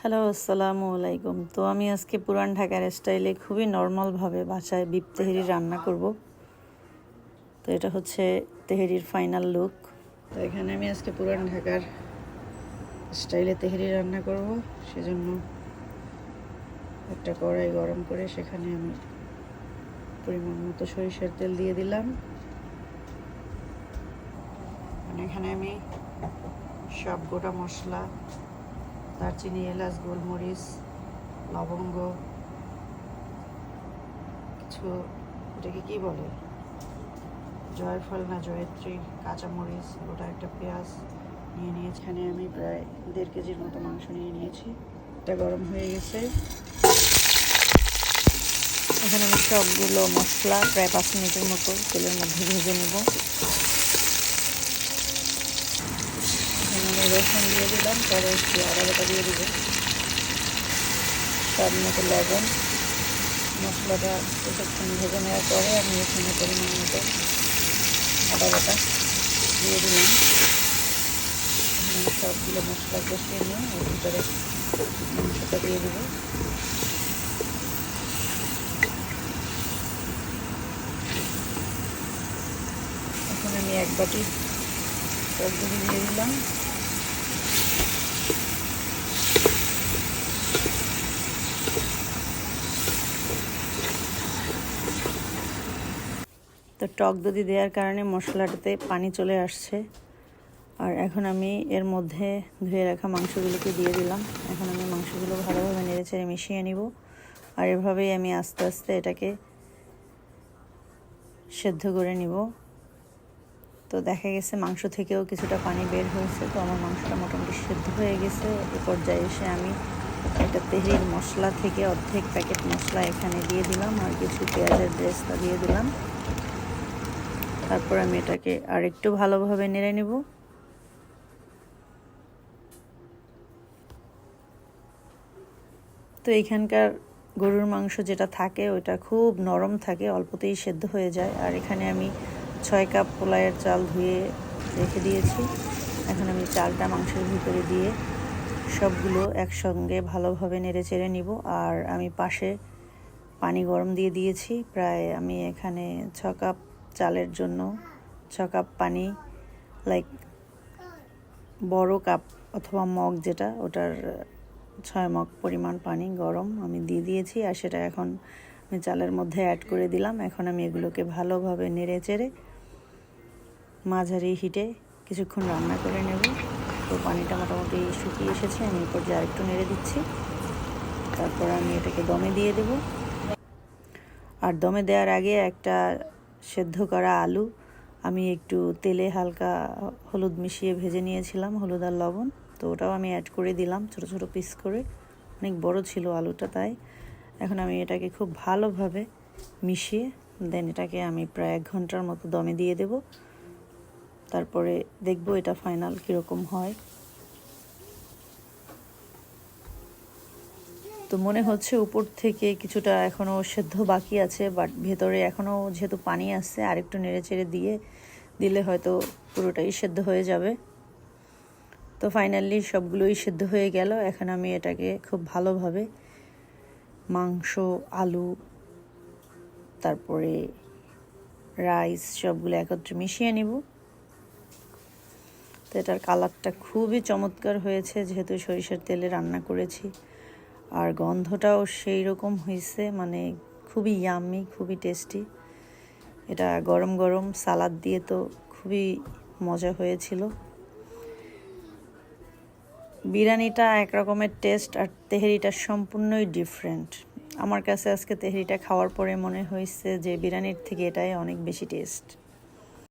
Hello, আসসালামু আলাইকুম। তো আমি আজকে পুরান ঢাকার স্টাইলে খুবই নর্মালভাবে বাসায় বিপ তেহেরি রান্না করব। তো এটা হচ্ছে তেহেরির ফাইনাল লুক তো এখানে আমি আজকে পুরান ঢাকার স্টাইলে তেহেরি রান্না করব। সেজন্য একটা কড়াই গরম করে সেখানে আমি পরিমাণ মতো সরিষার তেল দিয়ে দিলাম। এখানে আমি সব গোটা মশলা দারচিনি, এলাচ, গোলমরিচ, লবঙ্গ, কিছু এটাকে কী বলে? জয়ফল না জয়ত্রী, কাঁচামরিচ, গোটা একটা পেঁয়াজ নিয়ে নিয়েছি। এখানে আমি প্রায় দেড় কেজির মতো মাংস নিয়ে নিয়েছি। এটা গরম হয়ে গেছে। এখানে আমি সবগুলো মশলা প্রায় পাঁচ মিনিটের মতো তেলের মধ্যে ভেজে নেব। দিলাম, পরে একটু আদা বাটা দিয়ে দেবো। স্বাদ মতো লবণ, মশলাটা কিছুক্ষণ ভেজে নেওয়ার পরে আমি এখানে পরিমাণ মতো আদা বাটা দিয়ে দিলাম। সবগুলো মশলা কষিয়ে নিয়ে ওর ভিতরে মাংসটা দিয়ে দেবো। এখন আমি এক বাটি সবগুলি দিয়ে দিলাম। তো টক দধি দেওয়ার কারণে মশলাটাতে পানি চলে আসছে। আর এখন আমি এর মধ্যে ধুয়ে রাখা মাংসগুলোকে দিয়ে দিলাম। এখন আমি মাংসগুলো ভালোভাবে নেড়ে চেড়ে মিশিয়ে নিব। আর এভাবেই আমি আস্তে আস্তে এটাকে সেদ্ধ করে নিব। তো দেখা গেছে মাংস থেকেও কিছুটা পানি বের হয়েছে। তো আমার মাংসটা মোটামুটি সেদ্ধ হয়ে গেছে। এ পর্যায়ে এসে আমি একটা তেহরির মশলা থেকে অর্ধেক প্যাকেট মশলা এখানে দিয়ে দিলাম। আর কিছু পেঁয়াজের ব্রেস্তা দিয়ে দিলাম। তারপর আমি এটাকে আর একটু ভালোভাবে নেড়ে নিব। তো এইখানকার গরুর মাংস যেটা থাকে ওটা খুব নরম থাকে, অল্পতেই সেদ্ধ হয়ে যায়। আর এখানে আমি ছয় কাপ পোলাইয়ের চাল ধুয়ে রেখে দিয়েছি। এখন আমি চালটা মাংসের ভিতরে দিয়ে সবগুলো একসঙ্গে ভালোভাবে নেড়ে চেড়ে নিব। আর আমি পাশে পানি গরম দিয়ে দিয়েছি। প্রায় আমি এখানে ছ কাপ চালের জন্য ছ কাপ পানি লাইক বড় কাপ অথবা মগ যেটা, ওটার ছয় মগ পরিমাণ পানি গরম আমি দিয়ে দিয়েছি আর সেটা এখন আমি চালের মধ্যে অ্যাড করে দিলাম। এখন আমি এগুলোকে ভালোভাবে নেড়ে চেড়ে মাঝারি হিটে কিছুক্ষণ রান্না করে নেব। তো পানিটা মোটামুটি শুকিয়ে এসেছে, আমি এরপর যে আরেকটু নেড়ে দিচ্ছি, তারপর আমি এটাকে দমে দিয়ে দেব। আর দমে দেওয়ার আগে একটা সেদ্ধ করা আলু। আমি একটু তেলে হালকা হলুদ মিশিয়ে ভেজে নিয়েছিলাম, হলুদ আর লবণ। তো ওটাও আমি অ্যাড করে দিলাম, ছোট ছোট পিস করে। অনেক বড় ছিল আলুটা তাই। এখন আমি এটাকে খুব ভালোভাবে মিশিয়ে দেন এটাকে আমি প্রায় এক ঘণ্টার মতো দমে দিয়ে দেব। তারপরে দেখব এটা ফাইনাল কীরকম হয়। তো মনে হচ্ছে উপর থেকে কিছুটা এখনও সেদ্ধ বাকি আছে বাট ভেতরে এখনও যেহেতু পানি আসছে, আরেকটু নেড়ে চেড়ে দিয়ে দিলে হয়তো পুরোটাই সেদ্ধ হয়ে যাবে। তো ফাইনালি সবগুলোই সেদ্ধ হয়ে গেল। এখন আমি এটাকে খুব ভালোভাবে মাংস, আলু, তারপরে রাইস সবগুলো একত্রে মিশিয়ে নিব। তো এটার কালারটা খুবই চমৎকার হয়েছে, যেহেতু সরিষার তেলে রান্না করেছি। আর গন্ধটাও সেই রকম হয়েছে মানে খুবই ইয়ামি খুবই টেস্টি এটা গরম গরম সালাদ দিয়ে তো খুবই মজা হয়েছিল। বিরিয়ানিটা এক রকমের টেস্ট আর তেহেরিটা সম্পূর্ণই ডিফারেন্ট আমার কাছে আজকে তেহেরিটা খাওয়ার পরে মনে হয়েছে যে বিরিয়ানির থেকে এটাই অনেক বেশি টেস্ট